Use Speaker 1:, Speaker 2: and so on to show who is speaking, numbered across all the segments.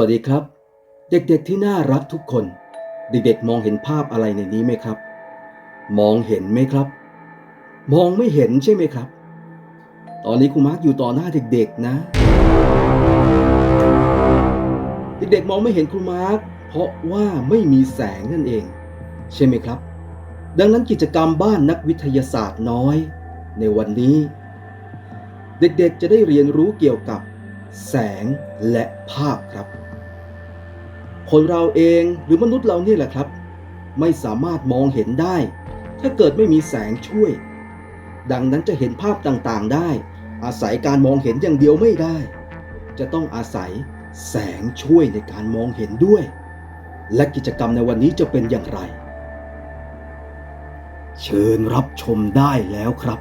Speaker 1: วัสดีครับ เด็กๆที่น่ารักทุกคน เด็กๆมองเห็นภาพอะไรในนี้ไหมครับ มองเห็นไหมครับ มองไม่เห็นใช่ไหมครับ ตอนนี้ครูมาร์กอยู่ต่อหน้าเด็กๆนะ เด็กๆมองไม่เห็นครูมาร์กเพราะว่าไม่มีแสงนั่นเอง ใช่ไหมครับ ดังนั้นกิจกรรมบ้านนักวิทยาศาสตร์น้อย ในวันนี้ เด็กๆจะได้เรียนรู้เกี่ยวกับแสงและภาพครับ คนเราเองหรือมนุษย์เราเนี่ยแหละครับ ไม่สามารถมองเห็นได้ ถ้าเกิดไม่มีแสงช่วย ดังนั้นจะเห็นภาพต่างๆได้ อาศัยการมองเห็นอย่างเดียวไม่ได้ จะต้องอาศัยแสงช่วยในการมองเห็นด้วย และกิจกรรมในวันนี้จะเป็นอย่างไร เชิญรับชมได้แล้วครับ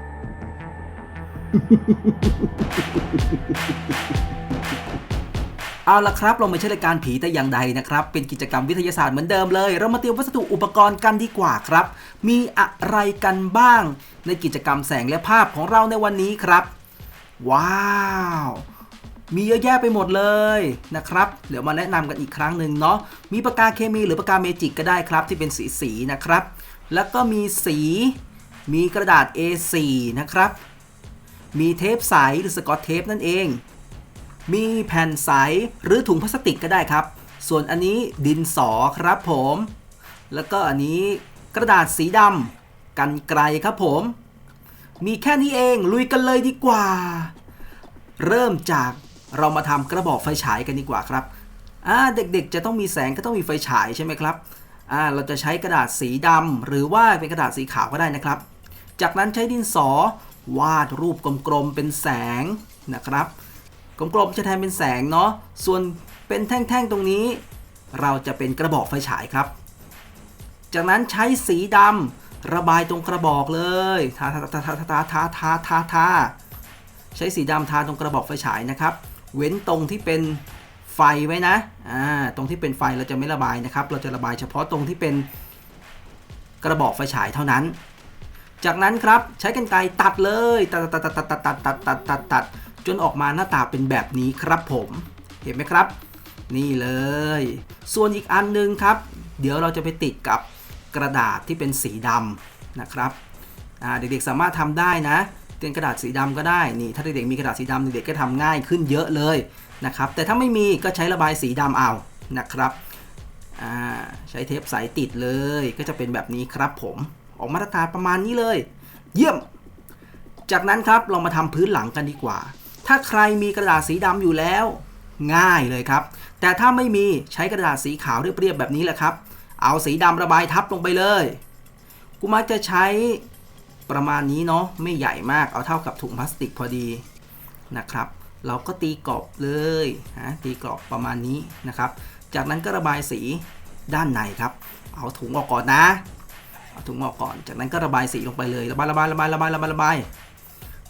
Speaker 2: เอาละครับ เราไม่ใช่รายการผีแต่อย่างใดนะครับ เป็นกิจกรรมวิทยาศาสตร์เหมือนเดิมเลย เรามาเตรียมวัสดุอุปกรณ์กันดีกว่าครับ มีอะไรกันบ้าง ในกิจกรรมแสงและภาพของเราในวันนี้ครับ ว้าว มีเยอะแยะไปหมดเลยนะครับ เดี๋ยวมาแนะนำกันอีกครั้งหนึ่งเนาะ มีปากกาเคมีหรือปากกาเมจิกก็ได้ครับ ที่เป็นสีสีๆนะครับ แล้วก็มีสี มีกระดาษ A4 นะครับ มีเทปใสหรือสกอตเทปนั่นเอง มีแผ่นใสหรือถุงพลาสติกก็ได้ครับ ส่วนอันนี้ดินสอครับผม แล้วก็อันนี้กระดาษสีดำกันไกลครับผม มีแค่นี้เองลุยกันเลยดีกว่า เริ่มจากเรามาทำกระบอกไฟฉายกันดีกว่าครับอ่าเด็กๆจะต้องมีแสงก็ต้องมีไฟฉายใช่ไหมครับอ่าเราจะใช้กระดาษสีดำหรือว่าเป็นกระดาษสีขาวก็ได้นะครับ จากนั้นใช้ดินสอวาดรูปกลมๆเป็นแสงนะครับ กลมๆจะแทนเป็นแสงเนาะส่วนเป็นแท่งๆตรงนี้ เราจะเป็นกระบอกไฟฉายครับ จากนั้นใช้สีดำระบายตรงกระบอกเลยทาทาทาทาทาทาทาทาทาใช้สีดำทาตรงกระบอกไฟฉายนะครับ เว้นตรงที่เป็นไฟไว้นะอ่าตรงที่เป็นไฟเราจะไม่ระบายนะครับ เราจะระบายเฉพาะตรงที่เป็นกระบอกไฟฉายเท่านั้น จากนั้นครับใช้กรรไกรตัดเลย ตัดตัดตัดตัดตัดตัดตัดตัดตัดตัด จนออกมาหน้าตาเป็นแบบนี้ครับผมเห็นไหมครับ นี่เลย ส่วนอีกอันหนึงครับ เดี๋ยวเราจะไปติดกับกระดาษที่เป็นสีดำนะครับเด็กๆสามารถทำได้นะเป็นกระดาษสีดำก็ได้นี่ถ้าเด็กๆมีกระดาษสีดำเด็กๆก็ทำง่ายขึ้นเยอะเลยนะครับแต่ถ้าไม่มีก็ใช้ระบายสีดำเอานะครับใช้เทปใสติดเลยก็จะเป็นแบบนี้ครับผมออกมาตรฐานประมาณนี้เลย เยี่ยม จากนั้นครับเรามาทำพื้นหลังกันดีกว่า ถ้าใครมีกระดาษสีดำอยู่แล้ว ง่ายเลยครับ แต่ถ้าไม่มีใช้กระดาษสีขาวเรียบๆแบบนี้แหละครับ เอาสีดำระบายทับลงไปเลย กูมักจะใช้ประมาณนี้เนาะไม่ใหญ่มากเอาเท่ากับถุงพลาสติกพอดีนะครับ เราก็ตีกรอบเลยนะตีกรอบประมาณนี้นะครับ จากนั้นก็ระบายสีด้านในครับ เอาถุงออกก่อนนะเอาถุงออกก่อน จากนั้นก็ระบายสีลงไปเลย ระบายระบายระบายระบายระบายระบาย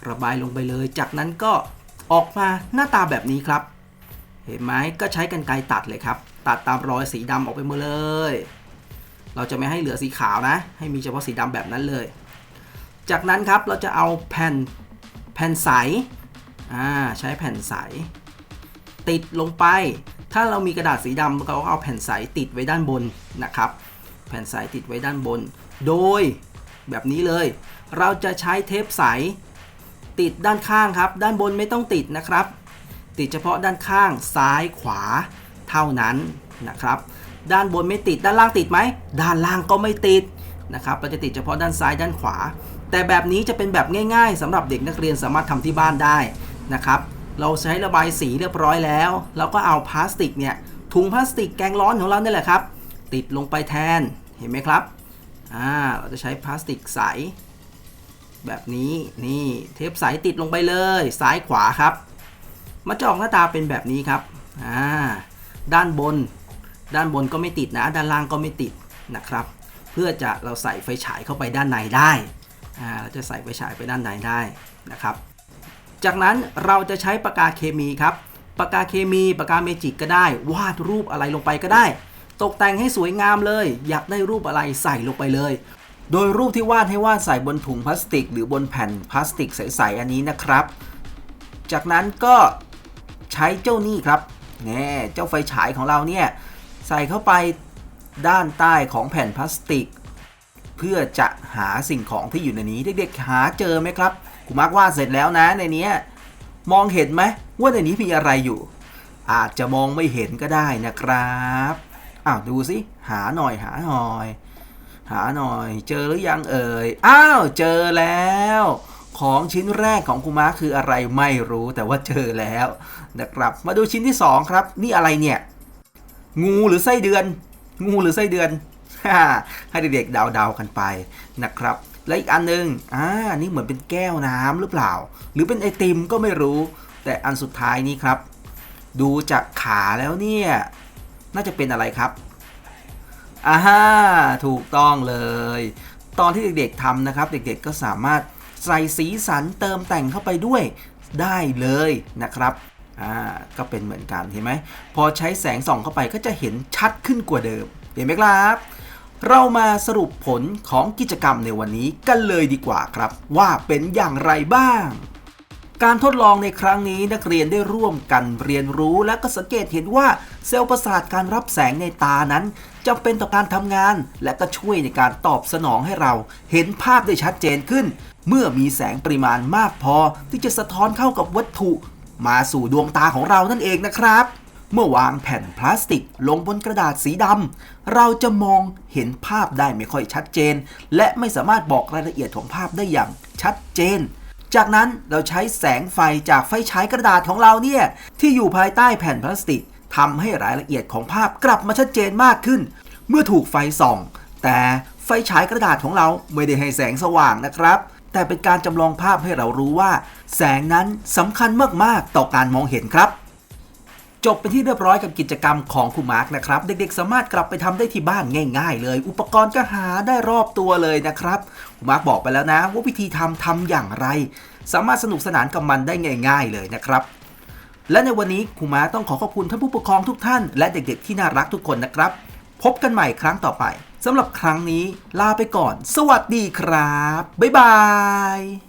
Speaker 2: ระบายลงไปเลย จากนั้นก็ ออกมาหน้าตาแบบนี้ครับ เห็นไหมก็ใช้กันไกรตัดเลยครับ ตัดตามรอยสีดำออกไปหมดเลย เราจะไม่ให้เหลือสีขาวนะ ให้มีเฉพาะสีดำแบบนั้นเลย จากนั้นครับเราจะเอาแผ่นแผ่นใสอ่าใช้แผ่นใส ติดลงไป ถ้าเรามีกระดาษสีดำเราก็เอาแผ่นใสติดไว้ด้านบนนะครับ แผ่นใสติดไว้ด้านบน โดยแบบนี้เลย เราจะใช้เทปใส ติดด้านข้างครับ ด้านบนไม่ต้องติดนะครับ ติดเฉพาะด้านข้างซ้ายขวาเท่านั้นนะครับ ด้านบนไม่ติดด้านล่างติดไหมด้านล่างก็ไม่ติดนะครับเราจะติดเฉพาะด้านซ้ายด้านขวา แต่แบบนี้จะเป็นแบบง่าย ๆสำหรับเด็กนักเรียนสามารถทำที่บ้านได้นะครับ เราใช้ระบายสีเรียบร้อยแล้ว เราก็เอาพลาสติกเนี่ยถุงพลาสติกแกงร้อนของเราเนี่ยแหละครับ ติดลงไปแทนเห็นไหมครับอ่าเราจะใช้พลาสติกใส แบบนี้นี่เทปใสติดลงไปเลยซ้ายขวาครับ มันจะออกหน้าตาเป็นแบบนี้ครับอ่าด้านบน ด้านบนก็ไม่ติดนะ ด้านล่างก็ไม่ติดนะครับ เพื่อจะเราใส่ไฟฉายเข้าไปด้านในได้อ่าเราจะใส่ไฟฉายไปด้านในได้นะครับ จากนั้นเราจะใช้ปากกาเคมีครับปากกาเคมีปากกาเมจิกก็ได้ วาดรูปอะไรลงไปก็ได้ ตกแต่งให้สวยงามเลย อยากได้รูปอะไรใส่ลงไปเลย โดยรูปที่วาดให้วาดใส่บนถุงพลาสติก หรือบนแผ่นพลาสติกใสๆอันนี้นะครับ จากนั้นก็ใช้เจ้านี่ครับแน่เจ้าไฟฉายของเราเนี่ยใส่เข้าไปด้านใต้ของแผ่นพลาสติก เพื่อจะหาสิ่งของที่อยู่ในนี้เด็กๆหาเจอไหมครับกูมาร์กวาดเสร็จแล้วนะในนี้มองเห็นไหมว่าในนี้มีอะไรอยู่ อาจจะมองไม่เห็นก็ได้นะครับอ้าวดูสิหาหน่อยหาหน่อย หาหน่อย เจอหรือยังเอ่ย อ้าว เจอแล้ว ของชิ้นแรกของคุมาคืออะไรไม่รู้แต่ว่าเจอแล้วนะครับ มาดูชิ้นที่สองครับ นี่อะไรเนี่ย งูหรือไส้เดือน งูหรือไส้เดือนให้เด็กๆเดาๆกันไปนะครับ และอีกอันหนึงอ่านี่เหมือนเป็นแก้วน้ำหรือเปล่า หรือเป็นไอติมก็ไม่รู้ แต่อันสุดท้ายนี้ครับ ดูจากขาแล้วเนี่ย น่าจะเป็นอะไรครับ อ่าฮ่าถูกต้องเลย ตอนที่เด็กๆทำนะครับ เด็กๆก็สามารถใส่สีสันเติมแต่งเข้าไปด้วยได้เลยนะครับอ่าก็เป็นเหมือนกันเห็นไหมพอใช้แสงส่องเข้าไปก็จะเห็นชัดขึ้นกว่าเดิม เห็นไหมครับ เรามาสรุปผลของกิจกรรมในวันนี้กันเลยดีกว่าครับ ว่าเป็นอย่างไรบ้าง การทดลองในครั้งนี้นักเรียนได้ร่วมกันเรียนรู้และก็สังเกตเห็นว่าเซลล์ประสาทการรับแสงในตานั้นจำเป็นต่อการทำงาน และก็ช่วยในการตอบสนองให้เรา เห็นภาพได้ชัดเจนขึ้น เมื่อมีแสงปริมาณมากพอ ที่จะสะท้อนเข้ากับวัตถุ มาสู่ดวงตาของเรานั่นเองนะครับ เมื่อวางแผ่นพลาสติกลงบนกระดาษสีดำเราจะมองเห็นภาพได้ไม่ค่อยชัดเจน และไม่สามารถบอกรายละเอียดของภาพได้อย่างชัดเจน จากนั้นเราใช้แสงไฟจากไฟฉายกระดาษของเราเนี่ย ที่อยู่ภายใต้แผ่นพลาสติกทำให้รายละเอียดของภาพกลับมาชัดเจนมากขึ้น เมื่อถูกไฟส่อง แต่ไฟฉายกระดาษของเราไม่ได้ให้แสงสว่างนะครับ แต่เป็นการจำลองภาพให้เรารู้ว่า แสงนั้นสำคัญมากๆต่อการมองเห็นครับ จบเป็นที่เรียบร้อยกับกิจกรรมของครูมาร์กนะครับ เด็กๆ สามารถกลับไปทำได้ที่บ้านง่าย ๆ เลย อุปกรณ์ก็หาได้รอบตัวเลยนะครับครูมาร์กบอกไปแล้วนะ ว่าวิธีทำทำอย่างไร สามารถสนุกสนานกับมันได้ง่าย ๆ เลยนะครับ และในวันนี้ครูมาร์กต้องขอขอบคุณท่านผู้ปกครองทุกท่านและเด็กๆ ที่น่ารักทุกคนนะครับ พบกันใหม่ครั้งต่อไปสำหรับครั้งนี้ลาไปก่อน สวัสดีครับบ๊ายบาย